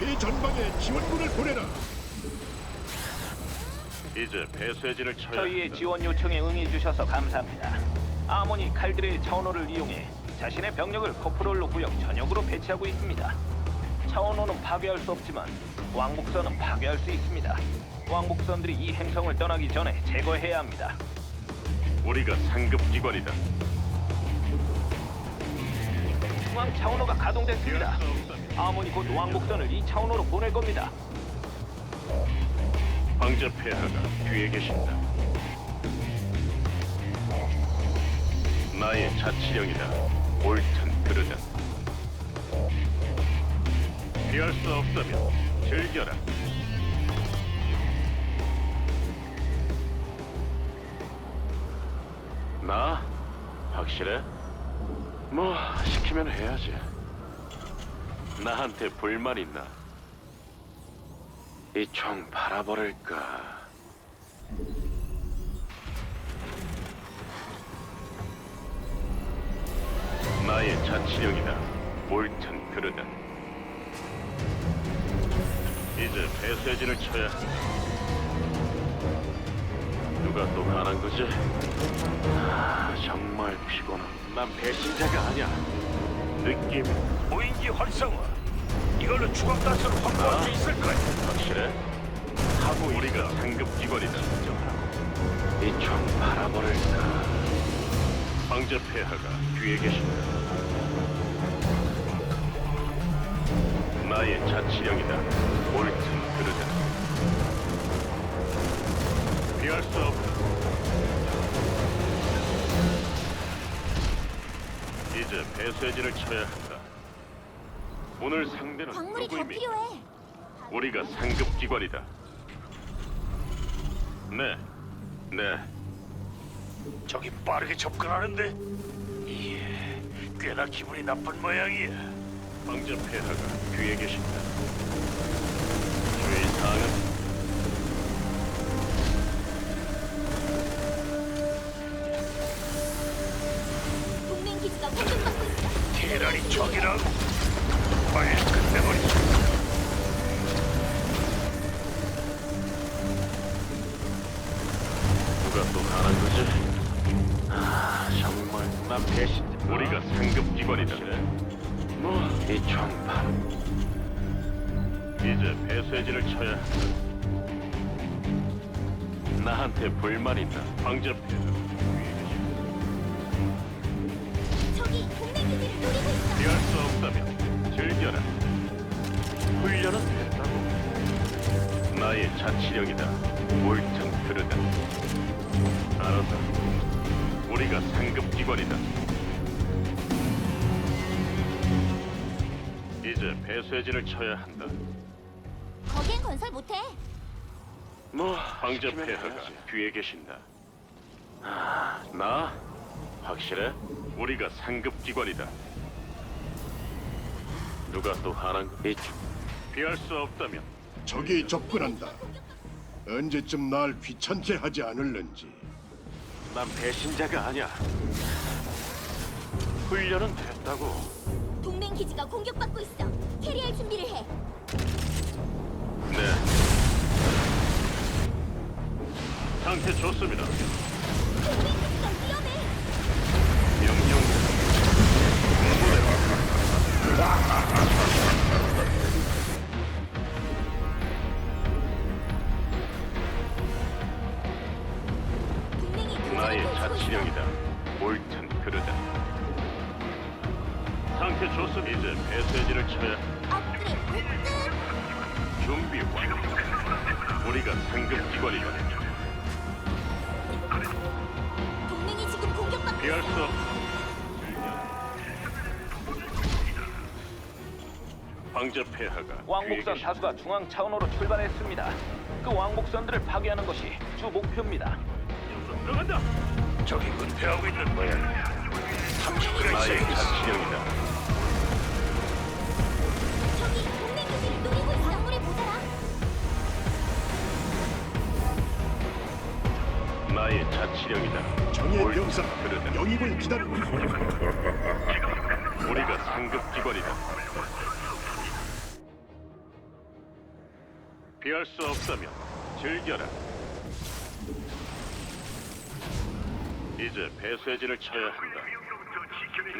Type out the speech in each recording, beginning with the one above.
최전방에 지원군을 보내라. 이제 배쇄진을 쳐야 저희의 한다. 지원 요청에 응해주셔서 감사합니다. 아모니 칼들의 차원호를 이용해 자신의 병력을 코프롤로 구역 전역으로 배치하고 있습니다. 차원호는 파괴할 수 없지만 왕복선은 파괴할 수 있습니다. 왕복선들이 이 행성을 떠나기 전에 제거해야 합니다. 우리가 상급 기관이다. 중앙 차원호가 가동됐습니다. 아모니 곧 왕복선을 이 차원호로 보낼 겁니다. 황제 폐하가 뒤에 계신다. 나의 자치령이다. 옳든 그르든. 피할 수 없다면 즐겨라. 나? 확실해? 뭐 시키면 해야지. 나한테 불만 있나? 이총 바라버릴까? 나의 자치령이다. 옳든 그르든. 이제 배쇄진을 쳐야 한다. 누가 또 가난 거지? 아, 정말 피곤한. 난 배신자가 아니야. 느낌 무인기 활성화. 이걸로 주광가스를 확보할 수 있을 거야. 확실해? 하고 우리가 상급 기관이다. 이총 바라버릴까? 황제 폐하가 뒤에 계신다. 나의 자치령이다. 옳든 그르든. 피할 수 없다. 이제 배쇄진을 쳐야 한다. 오늘 상대는 광물이 더 누구입니까? 필요해. 우리가 상급 기관이다. 네, 네. 저기 빠르게 접근하는데. 예, 꽤나 기분이 나쁜 모양이야. 황제 폐하가 뒤에 계신다. 주의 사항은 계란이 적이라고. 빨리 끝내버리자. 누가 또 가난 거지? 아, 정말 난 배신. 우리가 상급 기관이다. 뭐이 총파. 이제 배쇄진을 쳐야 한다. 나한테 불만 있다. 폐 훈련은 됐다고. 나의 자치령이다. 옳든 그르든. 알았다. 우리가 상급 기관이다. 이제 배쇄진을 쳐야 한다. 거기엔 건설 못해. 뭐 황제 폐하가 뒤에 계신다. 아, 나 확실해? 우리가 상급 기관이다. 누가 또 하는 거? 이 피할 수 없다면 적이 접근한다. 언제쯤 날 귀찮게 하지 않을는지. 난 배신자가 아니야. 훈련은 됐다고. 동맹 기지가 공격받고 있어. 캐리할 준비를 해. 네. 상태 좋습니다. 동맹 황제 폐하가 왕복선 뒤에 다수가 중앙 차원호로 출발했습니다. 그 왕복선들을 파괴하는 것이 주 목표입니다. 들어간다. 저기 은폐하고 있는 모양이야. 탐지기를 나의 세우겠어. 자치령이다. 저기 동맹 기지를 노리고 있어. 광물이 모자라. 나의 자치령이다. 정의 옳든 병사 그르든. 영입을 기다리고 있다. 우리가 상급 기관이다. 피할 수 없다면 즐겨라. 이제 배쇄진을 쳐야 한다.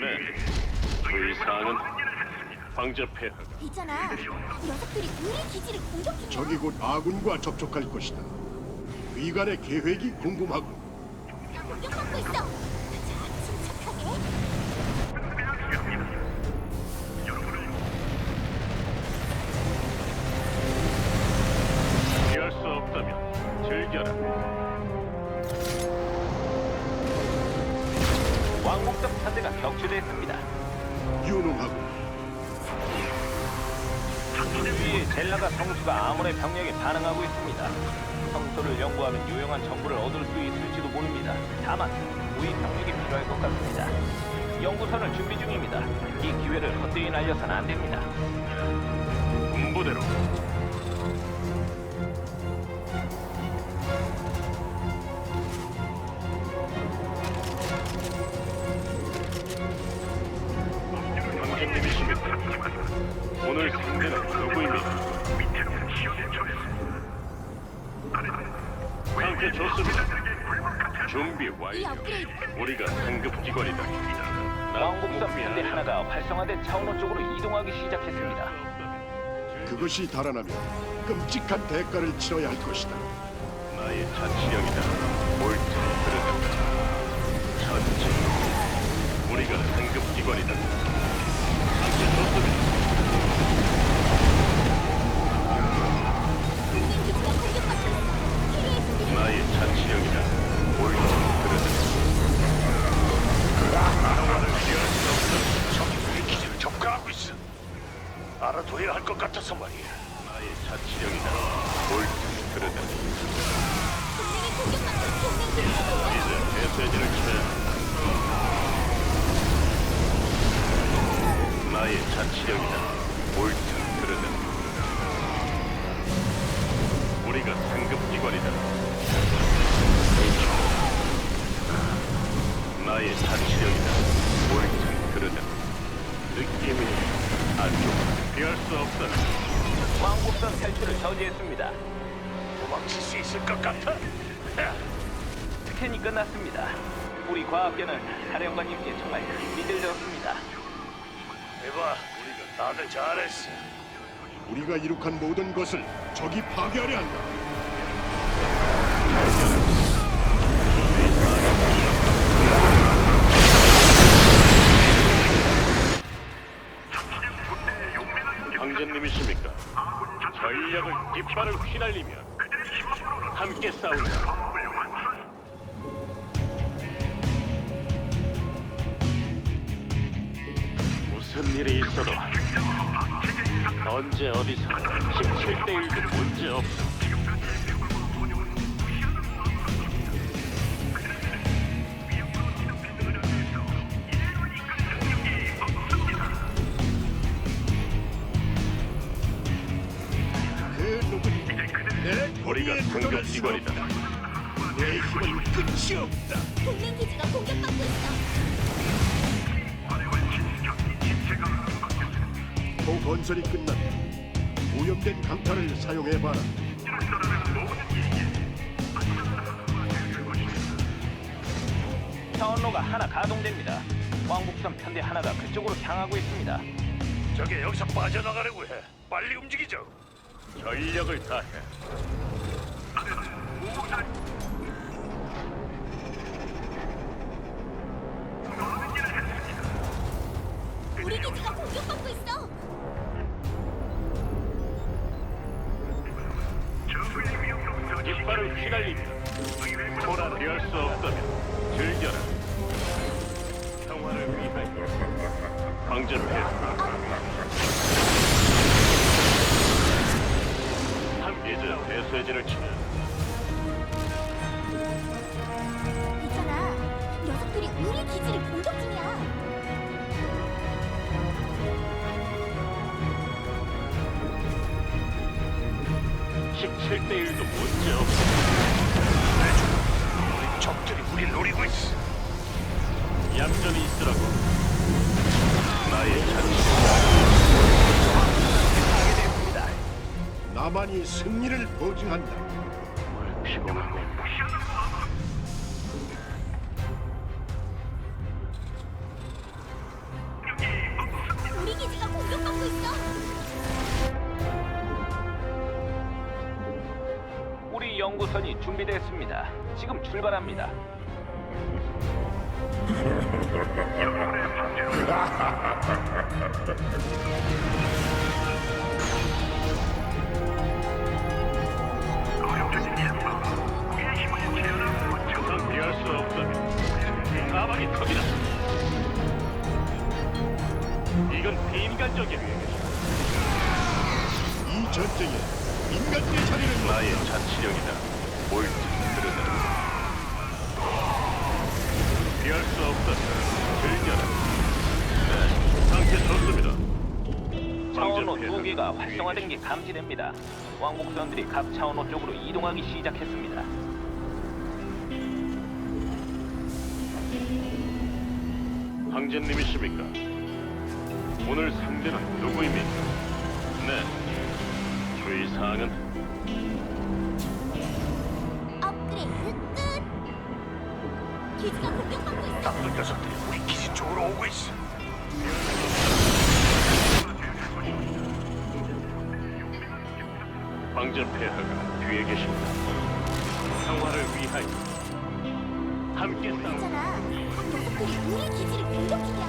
네. 주의 사항은 황제 폐하가 있잖아. 녀석들이 우리 기지를 공격 중이야. 적이 곧 아군과 접촉할 것이다. 위관의 계획이 궁금하고 공격받고 있어. 즐겨라. 왕복선 편대가 격추됐습니다. 유능하고 위에 젤라가 성수가 아몬의 병력에 반응하고 있습니다. 성소를 연구하면 유용한 정보를 얻을 수 있을지도 모릅니다. 다만 우리 병력이 필요할 것 같습니다. 연구선을 준비 중입니다. 이 기회를 헛되이 날려서는 안 됩니다. 군부대로 오늘 상대는 누구입니까? 상태 좋습니다. 준비 이 완료. 업그레이드 우리가 상급 기관이다. 왕복선 편대 하나가 활성화된 차원호 쪽으로 이동하기 시작했습니다. 그것이 달아나면 끔찍한 대가를 치러야 할 것이다. 나의 자치령이다. 옳든 그르다. 전진. 우리가 상급 기관이다. 상태 좋습니다. 것 같아서 말이야. 우리가 이룩한 모든 것을 적이 파괴하려 한다. 언제 어디서 17대 1도 문제 없어. 그 누구니 내 우리가 거리에 상급 기관이다. 내 힘은 끝이 없다. 동맹 기지가 공격받고 있어. 또 건설이 끝났다. 오염된 강타를 사용해봐라. 차원로가 하나 가동됩니다. 왕복선 편대 하나가 그쪽으로 향하고 있습니다. 저게 여기서 빠져나가려고 해. 빨리 움직이죠. 전력을 다해. 우리 기지가 공격받고 있어. 깃발을 휘날리며 돌아 피할 수 없다면 즐겨라. 평화를 위하여 황제 폐하 함께 이제 배쇄진을 치는 있잖아. 녀석들이 우리 기지를 공격 중이야. 17대 1도 문제 없어. 우리 적들이 우리 노리고 있어. 얌전히 있으라고. 나의. 나 나만이 승리를 보증한다. 준비됐습니다. 지금 출발합니다. 이건 비인간적이야. 이 전쟁에 인간의 자리는 나의 자치령이다. 개가 활성화된 게 감지됩니다. 왕복선들이 각 차원호 쪽으로 이동하기 시작했습니다. 황제님이십니까? 오늘 상대는 누구입니까? 네. 주의 사항은 기지가 공격받고 있어. 나쁜 녀석들이 우리 기지 쪽으로 오고 있어. 황제 폐하가 뒤에 계십니다. 평화를 위하여 함께 싸우. 있잖아. 한 녀석들이 우리 기지를 공격 중이야.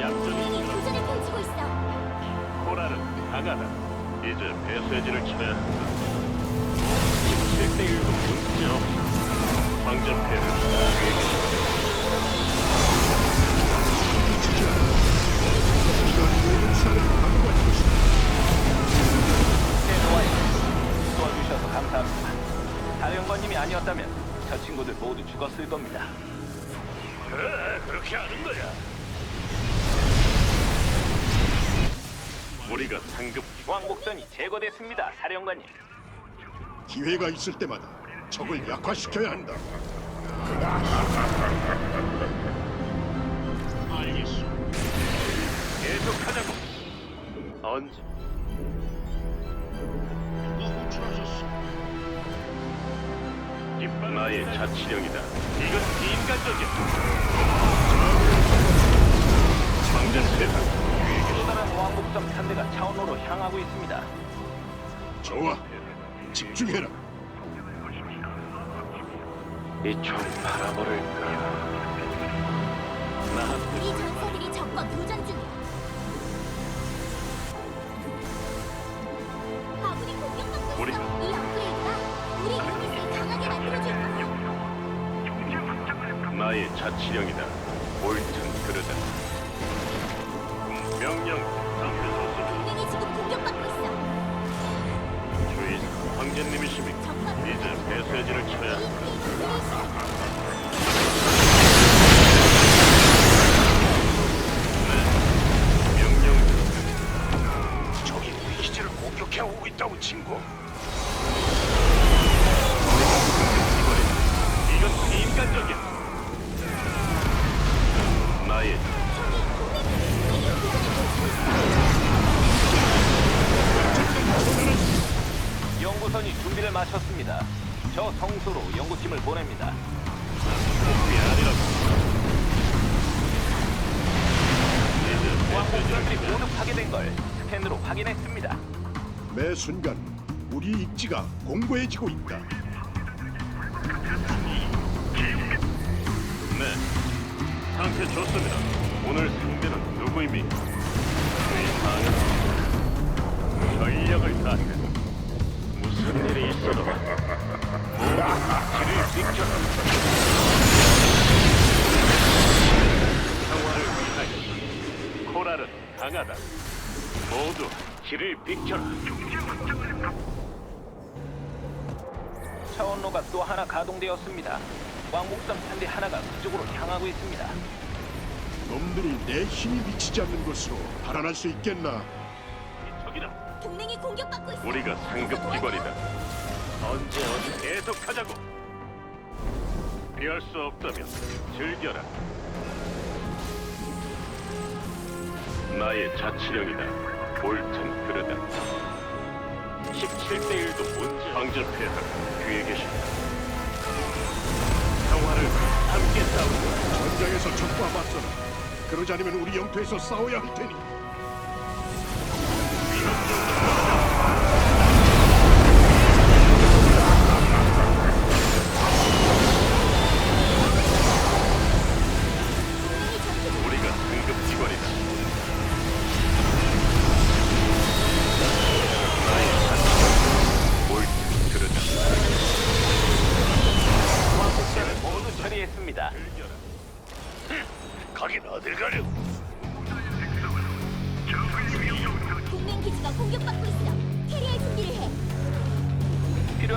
얌전히 동맹이 있으라. 교전을 펼치고 있어. 코라는 강하다. 이제 배쇄진을 쳐야 한다. 7대1도 문제 없어. 황제 폐하가 뒤에 계십니다. 이건 역사를 강구할 것이다. 세노와의 도와주셔서 감사합니다. 사령관님이 아니었다면 저 친구들 모두 죽었을 겁니다. 그래, 그렇게 하는 거야. 우리가 상급 왕복선이 제거됐습니다. 사령관님. 기회가 있을 때마다 적을 약화시켜야 한다. 알겠소. 계속하자고. 언제? 누가 호출하셨소? 깃발 나의 자치령이다. 이건 비인간적이야. 황제 폐하 또 다른 왕복선 편대가 차원호로 향하고 있습니다. 좋아. 집중해라. 이총 바라버릴까? 나 우리 전사들이 적과 교전 중이야. 아군이 공격받고. 우리가- 이 업그레이드가 우리 유닛을 강하게 만들어줄 거야. 나의 자치령이다. 옳든 그르다. 명령 동맹이 지금 공격받고 있어. 주의 황제님이십니까? 적과 이제 배쇄진을 우리 입지가 공고해지고 있다. 네. 상태 좋습니다. 오늘 상대는 누구입니까? 주의 사항은 전력을 다해 무슨 일이 있어도 모두 길을 비켜라. 평화를 위하여 코랄은 강하다. 모두 길을 비켜라. 차원로가 또 하나 가동되었습니다. 왕복선 편대 하나가 그쪽으로 향하고 있습니다. 놈들이 내 힘이 미치지 않는 곳으로 달아날 수 있겠나? 적이다. 동맹이 공격받고 있어. 우리가 상급 기관이다. 언제 어디 계속하자고. 피할 수 없다면 즐겨라. 나의 자치령이다. 옳든 그르다 17대 1도 문제 폐하가 뒤에 계신다 평화를 함께 싸우자 전장에서 적과 맞서라. 그러지 않으면 우리 영토에서 싸워야 할 테니. 우리가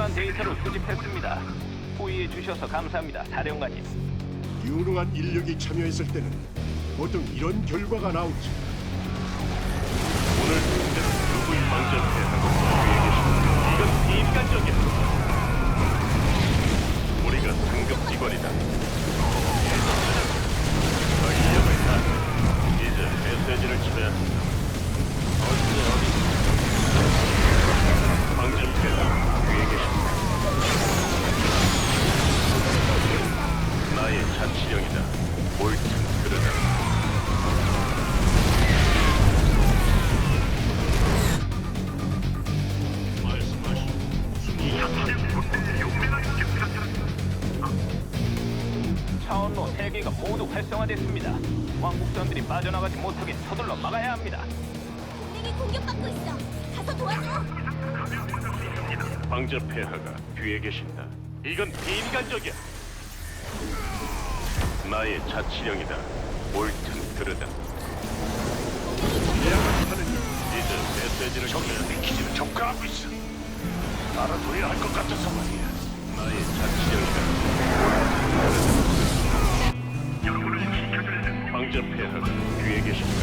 필요한 데이터를 수집했습니다. 호의해 주셔서 감사합니다, 사령관님. 유능한 인력이 참여했을 때는 보통 이런 결과가 나오지. 오늘 누구의 황제 폐하가 뒤에 계신다 이건 비인간적이야 우리가 상급 기관이다 전력을 다 이제 메시지를 치면 언제 어디 황제 폐하 뒤에 계신다. 이건 비인간적이야. 나의 자치령이다. 옳든 그르다. 이제 메시지를 저기 전해. 우리 기지를 접근하고 있어. 알아둬야 할 것 같아서 말이야. 나의 자치령이다. 황제 폐하가 뒤에 계신다.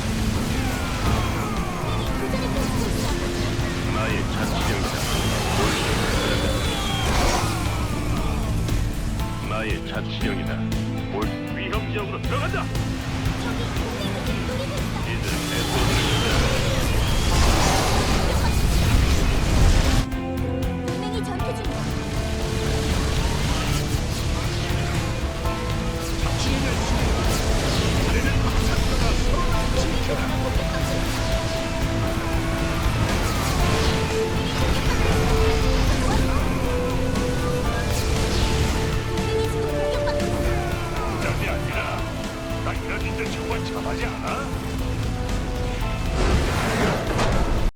나의 자치령이다. 옳든 나의 자치령이다. 옳 위험 지역으로 들어간다.